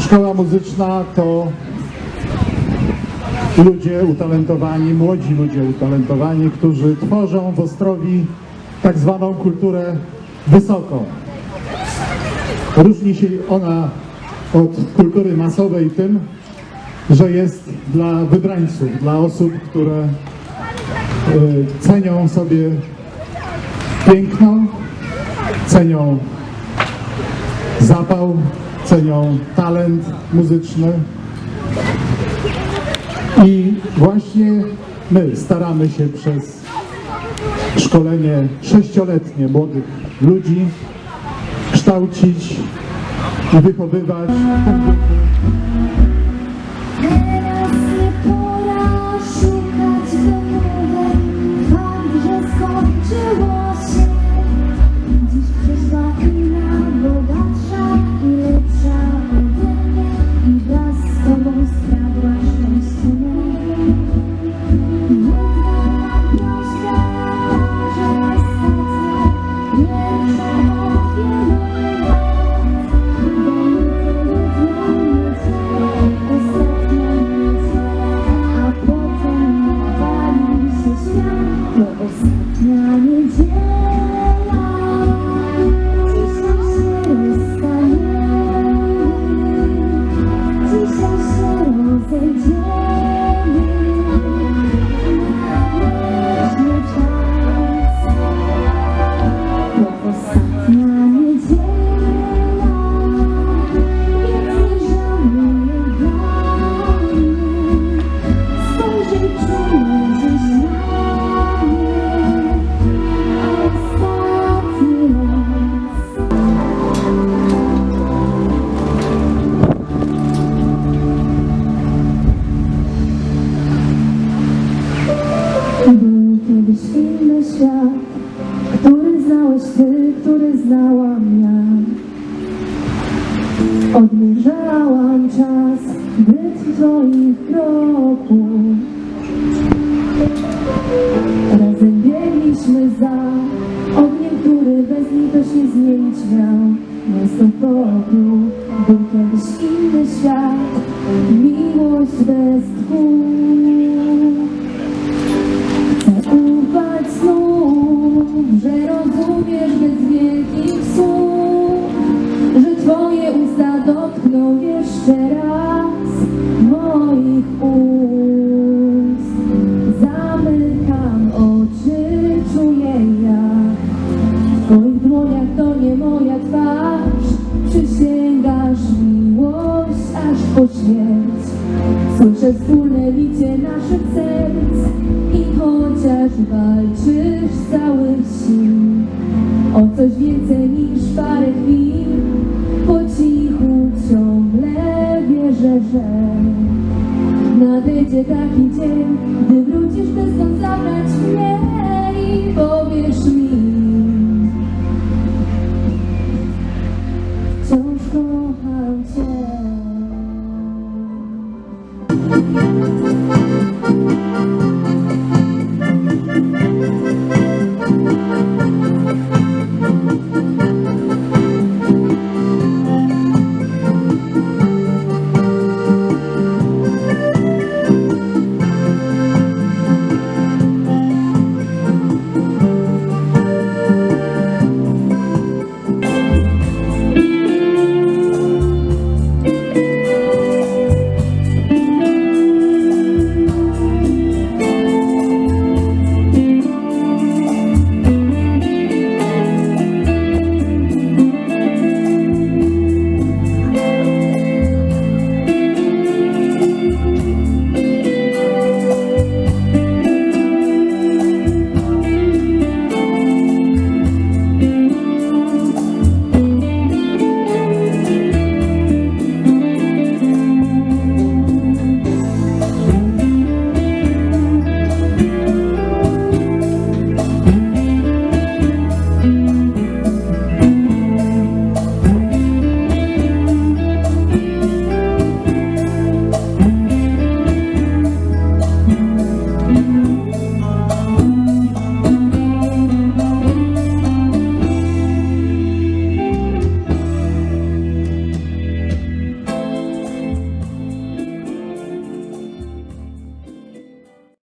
Szkoła muzyczna to ludzie utalentowani, młodzi ludzie utalentowani, którzy tworzą w Ostrowi tak zwaną kulturę wysoką. Różni się ona od kultury masowej tym, że jest dla wybrańców, dla osób, które y, cenią sobie piękno, cenią zapał, cenią talent muzyczny. I właśnie my staramy się przez szkolenie sześcioletnie młodych ludzi kształcić i wychowywać duchu Teraz pora です。Ty, który znałam ja. Odmierzałam czas rytm twoich kroków. Razem biegliśmy za ogniem, który bez litości zmienić miał miasto pokój. Był kiedyś inny świat, miłość bez tchu. Chcę ufać znów, miłość aż po śmierć. Słyszę wspólne bicie naszych serc i chociaż walczysz całych sił o coś więcej niż parę chwil, po cichu ciągle wierzę, że nadejdzie taki dzień, gdy wrócisz by stąd zabrać mnie. Thank.